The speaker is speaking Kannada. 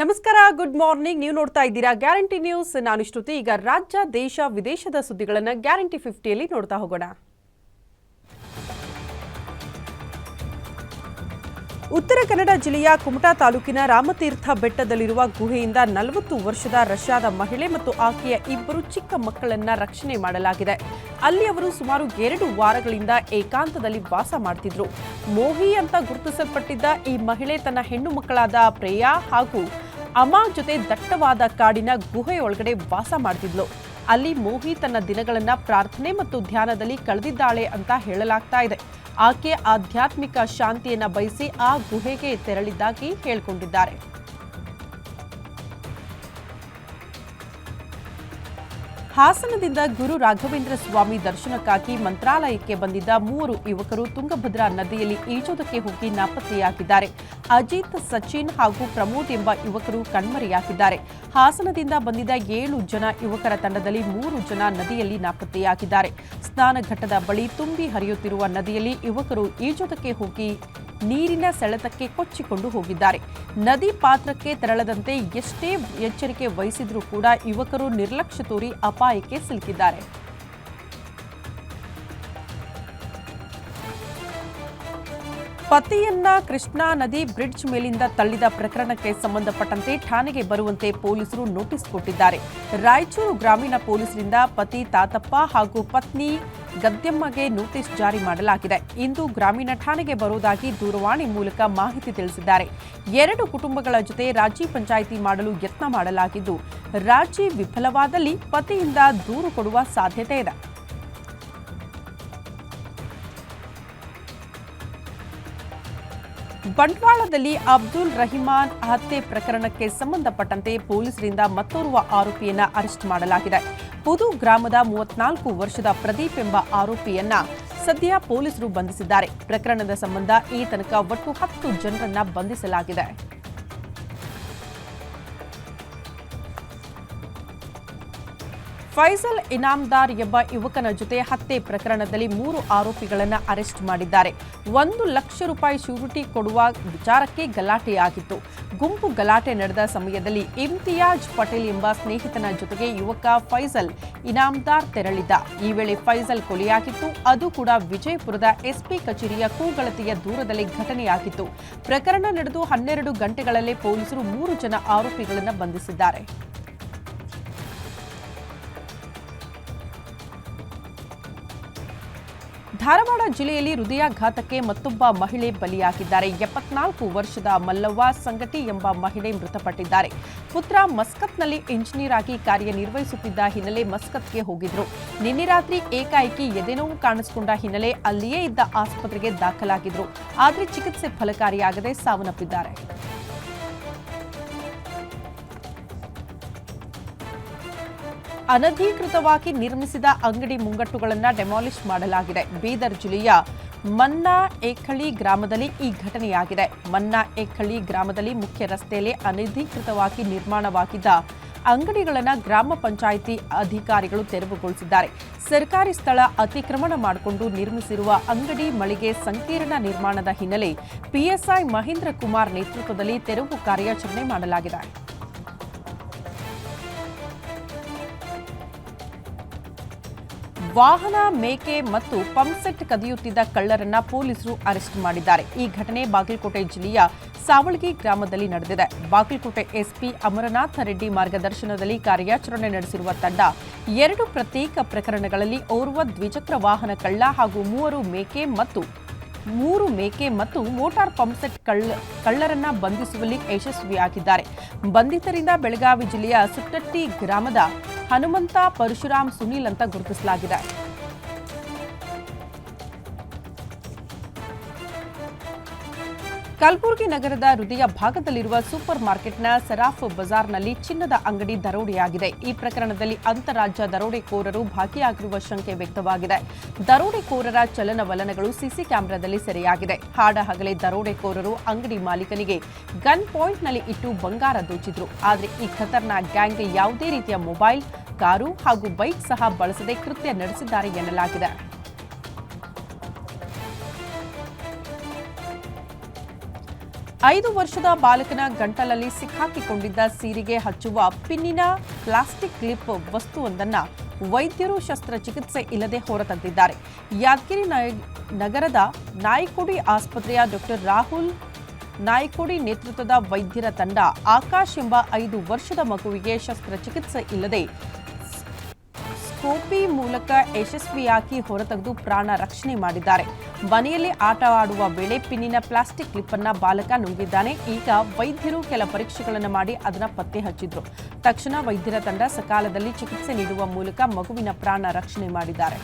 ನಮಸ್ಕಾರ ಗುಡ್ ಮಾರ್ನಿಂಗ್ ನೀವು ನೋಡ್ತಾ ಇದ್ದೀರಾ ಗ್ಯಾರಂಟಿ ನ್ಯೂಸ್ ನಾನು ಶ್ರುತಿ. ಈಗ ರಾಜ್ಯ, ದೇಶ, ವಿದೇಶದ ಸುದ್ದಿಗಳನ್ನು ಗ್ಯಾರಂಟಿ ಫಿಫ್ಟಿಯಲ್ಲಿ ನೋಡ್ತಾ ಹೋಗೋಣ. ಉತ್ತರ ಕನ್ನಡ ಜಿಲ್ಲೆಯ ಕುಮಟಾ ತಾಲೂಕಿನ ರಾಮತೀರ್ಥ ಬೆಟ್ಟದಲ್ಲಿರುವ ಗುಹೆಯಿಂದ ನಲವತ್ತು ವರ್ಷದ ರಷ್ಯಾದ ಮಹಿಳೆ ಮತ್ತು ಆಕೆಯ ಇಬ್ಬರು ಚಿಕ್ಕ ಮಕ್ಕಳನ್ನ ರಕ್ಷಣೆ ಮಾಡಲಾಗಿದೆ. ಅಲ್ಲಿ ಅವರು ಸುಮಾರು ಎರಡು ವಾರಗಳಿಂದ ಏಕಾಂತದಲ್ಲಿ ವಾಸ ಮಾಡ್ತಿದ್ರು. ಮೋಹಿ ಅಂತ ಗುರುತಿಸಲ್ಪಟ್ಟಿದ್ದ ಈ ಮಹಿಳೆ ತನ್ನ ಹೆಣ್ಣು ಮಕ್ಕಳಾದ ಪ್ರೇಯಾ ಹಾಗೂ ಅಮ್ಮ ಜೊತೆ ದಟ್ಟವಾದ ಕಾಡಿನ ಗುಹೆಯೊಳಗಡೆ ವಾಸ ಮಾಡ್ತಿದ್ಲು. ಅಲ್ಲಿ ಮೋಹಿ ತನ್ನ ದಿನಗಳನ್ನ ಪ್ರಾರ್ಥನೆ ಮತ್ತು ಧ್ಯಾನದಲ್ಲಿ ಕಳೆದಿದ್ದಾಳೆ ಅಂತ ಹೇಳಲಾಗ್ತಾ ಇದೆ. ಆಕೆ ಆಧ್ಯಾತ್ಮಿಕ ಶಾಂತಿಯನ್ನ ಬಯಸಿ ಆ ಗುಹೆಗೆ ತೆರಳಿದ್ದಾಗಿ ಹೇಳ್ಕೊಂಡಿದ್ದಾರೆ. ಹಾಸನದಿಂದ ಗುರು ರಾಘವೇಂದ್ರ ಸ್ವಾಮಿ ದರ್ಶನಕ್ಕಾಗಿ ಮಂತ್ರಾಲಯಕ್ಕೆ ಬಂದಿದ್ದ ಮೂವರು ಯುವಕರು ತುಂಗಭದ್ರಾ ನದಿಯಲ್ಲಿ ಈಜೋದಕ್ಕೆ ಹೋಗಿ ನಾಪತ್ತೆಯಾಗಿದ್ದಾರೆ. ಅಜಿತ್, ಸಚಿನ್ ಹಾಗೂ ಪ್ರಮೋದ್ ಎಂಬ ಯುವಕರು ಕಣ್ಮರೆಯಾಗಿದ್ದಾರೆ. ಹಾಸನದಿಂದ ಬಂದಿದ್ದ ಏಳು ಜನ ಯುವಕರ ತಂಡದಲ್ಲಿ ಮೂರು ಜನ ನದಿಯಲ್ಲಿ ನಾಪತ್ತೆಯಾಗಿದ್ದಾರೆ. ಸ್ನಾನಘಟ್ಟದ ಬಳಿ ತುಂಬಿ ಹರಿಯುತ್ತಿರುವ ನದಿಯಲ್ಲಿ ಯುವಕರು ಈಜೋದಕ್ಕೆ ಹೋಗಿ ನೀರಿನ ಸೆಳೆತಕ್ಕೆ ಕೊಚ್ಚಿಕೊಂಡು ಹೋಗಿದ್ದಾರೆ. ನದಿ ಪಾತ್ರಕ್ಕೆ ತೆರಳದಂತೆ ಎಷ್ಟೇ ಎಚ್ಚರಿಕೆ ವಹಿಸಿದ್ರೂ ಕೂಡ ಯುವಕರು ನಿರ್ಲಕ್ಷ್ಯ ತೋರಿ ಅಪಾಯಕ್ಕೆ ಸಿಲುಕಿದ್ದಾರೆ. ಪತಿಯನ್ನ ಕೃಷ್ಣಾ ನದಿ ಬ್ರಿಡ್ಜ್ ಮೇಲಿಂದ ತಳ್ಳಿದ ಪ್ರಕರಣಕ್ಕೆ ಸಂಬಂಧಪಟ್ಟಂತೆ ಠಾಣೆಗೆ ಬರುವಂತೆ ಪೊಲೀಸರು ನೋಟಿಸ್ ಕೊಟ್ಟಿದ್ದಾರೆ. ರಾಯಚೂರು ಗ್ರಾಮೀಣ ಪೊಲೀಸರಿಂದ ಪತಿ ತಾತಪ್ಪ ಹಾಗೂ ಪತ್ನಿ ಗದ್ಯಮ್ಮಗೆ ನೋಟಿಸ್ ಜಾರಿ ಮಾಡಲಾಗಿದೆ. ಇಂದು ಗ್ರಾಮೀಣ ಠಾಣೆಗೆ ಬರುವುದಾಗಿ ದೂರವಾಣಿ ಮೂಲಕ ಮಾಹಿತಿ ತಿಳಿಸಿದ್ದಾರೆ. ಎರಡು ಕುಟುಂಬಗಳ ಜೊತೆ ರಾಜಿ ಪಂಚಾಯಿತಿ ಮಾಡಲು ಯತ್ನ ಮಾಡಲಾಗಿದ್ದು ರಾಜಿ ವಿಫಲವಾದಲ್ಲಿ ಪತಿಯಿಂದ ದೂರು ಕೊಡುವ ಸಾಧ್ಯತೆ ಇದೆ. ಬಂಟ್ವಾಳದಲ್ಲಿ ಅಬ್ದುಲ್ ರಹಿಮಾನ್ ಹತ್ಯೆ ಪ್ರಕರಣಕ್ಕೆ ಸಂಬಂಧಪಟ್ಟಂತೆ ಪೊಲೀಸರಿಂದ ಮತ್ತೋರ್ವ ಆರೋಪಿಯನ್ನ ಅರೆಸ್ಟ್ ಮಾಡಲಾಗಿದೆ. ಪುದು ಗ್ರಾಮದ ಮೂವತ್ನಾಲ್ಕು ವರ್ಷದ ಪ್ರದೀಪ್ ಎಂಬ ಆರೋಪಿಯನ್ನ ಸದ್ಯ ಪೊಲೀಸರು ಬಂಧಿಸಿದ್ದಾರೆ. ಪ್ರಕರಣದ ಸಂಬಂಧ ಈ ತನಕ ಒಟ್ಟು ಹತ್ತು ಜನರನ್ನ ಬಂಧಿಸಲಾಗಿದೆ. ಫೈಸಲ್ ಇನಾಮ್ದಾರ್ ಎಂಬ ಯುವಕನ ಜೊತೆ ಹತ್ಯೆ ಪ್ರಕರಣದಲ್ಲಿ ಮೂರು ಆರೋಪಿಗಳನ್ನು ಅರೆಸ್ಟ್ ಮಾಡಿದ್ದಾರೆ. ಒಂದು ಲಕ್ಷ ರೂಪಾಯಿ ಶ್ಯೂರಿಟಿ ಕೊಡುವ ವಿಚಾರಕ್ಕೆ ಗಲಾಟೆಯಾಗಿತ್ತು. ಗುಂಪು ಗಲಾಟೆ ನಡೆದ ಸಮಯದಲ್ಲಿ ಇಮ್ತಿಯಾಜ್ ಪಟೇಲ್ ಎಂಬ ಸ್ನೇಹಿತನ ಜೊತೆಗೆ ಯುವಕ ಫೈಸಲ್ ಇನಾಮ್ದಾರ್ ತೆರಳಿದ್ದ. ಈ ವೇಳೆ ಫೈಸಲ್ ಕೊಲೆಯಾಗಿತ್ತು. ಅದು ಕೂಡ ವಿಜಯಪುರದ ಎಸ್ಪಿ ಕಚೇರಿಯ ಕೂಗಳತೆಯ ದೂರದಲ್ಲಿ ಘಟನೆಯಾಗಿತ್ತು. ಪ್ರಕರಣ ನಡೆದು ಹನ್ನೆರಡು ಗಂಟೆಗಳಲ್ಲೇ ಪೊಲೀಸರು ಮೂರು ಜನ ಆರೋಪಿಗಳನ್ನು ಬಂಧಿಸಿದ್ದಾರೆ. ಧಾರವಾಡ ಜಿಲ್ಲೆಯಲ್ಲಿ ಹೃದಯಾಘಾತಕ್ಕೆ ಮತ್ತೊಬ್ಬ ಮಹಿಳೆ ಬಲಿಯಾಗಿದ್ದಾರೆ. ಎಪ್ಪತ್ನಾಲ್ಕು ವರ್ಷದ ಮಲ್ಲವ್ವ ಸಂಗಟಿ ಎಂಬ ಮಹಿಳೆ ಮೃತಪಟ್ಟಿದ್ದಾರೆ. ಪುತ್ರ ಮಸ್ಕತ್ನಲ್ಲಿ ಇಂಜಿನಿಯರ್ ಆಗಿ ಕಾರ್ಯನಿರ್ವಹಿಸುತ್ತಿದ್ದ ಹಿನ್ನೆಲೆ ಮಸ್ಕತ್ಗೆ ಹೋಗಿದ್ರು. ನಿನ್ನೆ ರಾತ್ರಿ ಏಕಾಏಕಿ ಎದೆನೋವು ಕಾಣಿಸಿಕೊಂಡ ಹಿನ್ನೆಲೆ ಅಲ್ಲಿಯೇ ಇದ್ದ ಆಸ್ಪತ್ರೆಗೆ ದಾಖಲಾಗಿದ್ರು. ಆದರೆ ಚಿಕಿತ್ಸೆ ಫಲಕಾರಿಯಾಗದೆ ಸಾವನ್ನಪ್ಪಿದ್ದಾರೆ. ಅನಧಿಕೃತವಾಗಿ ನಿರ್ಮಿಸಿದ ಅಂಗಡಿ ಮುಂಗಟ್ಟುಗಳನ್ನು ಡೆಮಾಲಿಷ್ ಮಾಡಲಾಗಿದೆ. ಬೀದರ್ ಜಿಲ್ಲೆಯ ಮನ್ನಾ ಏಕಳಿ ಗ್ರಾಮದಲ್ಲಿ ಈ ಘಟನೆಯಾಗಿದೆ. ಮನ್ನಾ ಏಕಳಿ ಗ್ರಾಮದಲ್ಲಿ ಮುಖ್ಯ ರಸ್ತೆಯಲ್ಲಿ ಅನಧಿಕೃತವಾಗಿ ನಿರ್ಮಾಣವಾಗಿದ್ದ ಅಂಗಡಿಗಳನ್ನು ಗ್ರಾಮ ಪಂಚಾಯಿತಿ ಅಧಿಕಾರಿಗಳು ತೆರವುಗೊಳಿಸಿದ್ದಾರೆ. ಸರ್ಕಾರಿ ಸ್ಥಳ ಅತಿಕ್ರಮಣ ಮಾಡಿಕೊಂಡು ನಿರ್ಮಿಸಿರುವ ಅಂಗಡಿ ಮಳಿಗೆ ಸಂಕೀರ್ಣ ನಿರ್ಮಾಣದ ಹಿನ್ನೆಲೆ ಪಿಎಸ್ಐ ಮಹೇಂದ್ರ ಕುಮಾರ್ ನೇತೃತ್ವದಲ್ಲಿ ತೆರವು ಕಾರ್ಯಾಚರಣೆ ಮಾಡಲಾಗಿದೆ. ವಾಹನ, ಮೇಕೆ ಮತ್ತು ಪಂಪ್ಸೆಟ್ ಕದಿಯುತ್ತಿದ್ದ ಕಳ್ಳರನ್ನ ಪೊಲೀಸರು ಅರೆಸ್ಟ್ ಮಾಡಿದ್ದಾರೆ. ಈ ಘಟನೆ ಬಾಗಲಕೋಟೆ ಜಿಲ್ಲೆಯ ಸಾವಳಗಿ ಗ್ರಾಮದಲ್ಲಿ ನಡೆದಿದೆ. ಬಾಗಲಕೋಟೆ ಎಸ್ಪಿ ಅಮರನಾಥ ರೆಡ್ಡಿ ಮಾರ್ಗದರ್ಶನದಲ್ಲಿ ಕಾರ್ಯಾಚರಣೆ ನಡೆಸಿರುವ ತಂಡ ಎರಡು ಪ್ರತ್ಯೇಕ ಪ್ರಕರಣಗಳಲ್ಲಿ ಓರ್ವ ದ್ವಿಚಕ್ರ ವಾಹನ ಕಳ್ಳ ಹಾಗೂ ಮೂವರು ಮೇಕೆ ಮತ್ತು ಮೂರು ಮೇಕೆ ಮತ್ತು ಮೋಟಾರ್ ಪಂಪ್ಸೆಟ್ ಕಳ್ಳ, ಕಳ್ಳರನ್ನ ಬಂಧಿಸುವಲ್ಲಿ ಯಶಸ್ವಿಯಾಗಿದ್ದಾರೆ. ಬಂಧಿತರಿಂದ ಬೆಳಗಾವಿ ಜಿಲ್ಲೆಯ ಸುಟ್ಟಟ್ಟಿ ಗ್ರಾಮದ ಹನುಮಂತ ಪರಶುರಾಮ್ ಸುನೀಲ್ ಅಂತ ಗುರುತಿಸಲಾಗಿದೆ. ಕಲಬುರಗಿ ನಗರದ ಹೃದಯ ಭಾಗದಲ್ಲಿರುವ ಸೂಪರ್ ಮಾರ್ಕೆಟ್ನ ಸರಾಫ್ ಬಜಾರ್ನಲ್ಲಿ ಚಿನ್ನದ ಅಂಗಡಿ ದರೋಡೆಯಾಗಿದೆ. ಈ ಪ್ರಕರಣದಲ್ಲಿ ಅಂತಾರಾಜ್ಯ ದರೋಡೆಕೋರರು ಭಾಗಿಯಾಗಿರುವ ಶಂಕೆ ವ್ಯಕ್ತವಾಗಿದೆ. ದರೋಡೆಕೋರರ ಚಲನವಲನಗಳು ಸಿಸಿ ಕ್ಯಾಮೆರಾದಲ್ಲಿ ಸೆರೆಯಾಗಿದೆ. ಹಾಡ ಹಗಲೇ ದರೋಡೆಕೋರರು ಅಂಗಡಿ ಮಾಲೀಕನಿಗೆ ಗನ್ ಪಾಯಿಂಟ್ನಲ್ಲಿ ಇಟ್ಟು ಬಂಗಾರ ದೋಚಿದ್ರು. ಆದರೆ ಈ ಖತರ್ನಾಕ್ ಗ್ಯಾಂಗ್ಗೆ ಯಾವುದೇ ರೀತಿಯ ಮೊಬೈಲ್, ಕಾರು ಹಾಗೂ ಬೈಕ್ ಸಹ ಬಳಸದೆ ಕೃತ್ಯ ನಡೆಸಿದ್ದಾರೆ ಎನ್ನಲಾಗಿದೆ. ಐದು ವರ್ಷದ ಬಾಲಕನ ಗಂಟಲಲ್ಲಿ ಸಿಕ್ಕಾಕಿಕೊಂಡಿದ್ದ ಸೀರಿಗೆ ಹಚ್ಚುವ ಪಿನ್ನಿನ ಪ್ಲಾಸ್ಟಿಕ್ ಕ್ಲಿಪ್ ವಸ್ತುವೊಂದನ್ನು ವೈದ್ಯರು ಶಸ್ತ್ರಚಿಕಿತ್ಸೆ ಇಲ್ಲದೆ ಹೊರತಂದಿದ್ದಾರೆ. ಯಾದಗಿರಿ ನಗರದ ನಾಯ್ಕೋಡಿ ಆಸ್ಪತ್ರೆಯ ಡಾಕ್ಟರ್ ರಾಹುಲ್ ನಾಯ್ಕೋಡಿ ನೇತೃತ್ವದ ವೈದ್ಯರ ತಂಡ ಆಕಾಶ್ ಎಂಬ ಐದು ವರ್ಷದ ಮಗುವಿಗೆ ಶಸ್ತ್ರಚಿಕಿತ್ಸೆ ಇಲ್ಲದೆ ಸ್ಕೋಪಿ ಮೂಲಕ ಯಶಸ್ವಿಯಾಗಿ ಹೊರತೆಗೆದು ಪ್ರಾಣ ರಕ್ಷಣೆ ಮಾಡಿದ್ದಾರೆ. ಮನೆಯಲ್ಲಿ ಆಟ ಆಡುವ ವೇಳೆ ಪಿನ್ನಿನ ಪ್ಲಾಸ್ಟಿಕ್ ಕ್ಲಿಪ್ ಅನ್ನ ಬಾಲಕ ನುಂಗಿದ್ದಾನೆ. ಈಗ ವೈದ್ಯರು ಕೆಲ ಪರೀಕ್ಷೆಗಳನ್ನು ಮಾಡಿ ಅದನ್ನ ಪತ್ತೆ ಹಚ್ಚಿದ್ರು. ತಕ್ಷಣ ವೈದ್ಯರ ತಂಡ ಸಕಾಲದಲ್ಲಿ ಚಿಕಿತ್ಸೆ ನೀಡುವ ಮೂಲಕ ಮಗುವಿನ ಪ್ರಾಣ ರಕ್ಷಣೆ ಮಾಡಿದ್ದಾರೆ.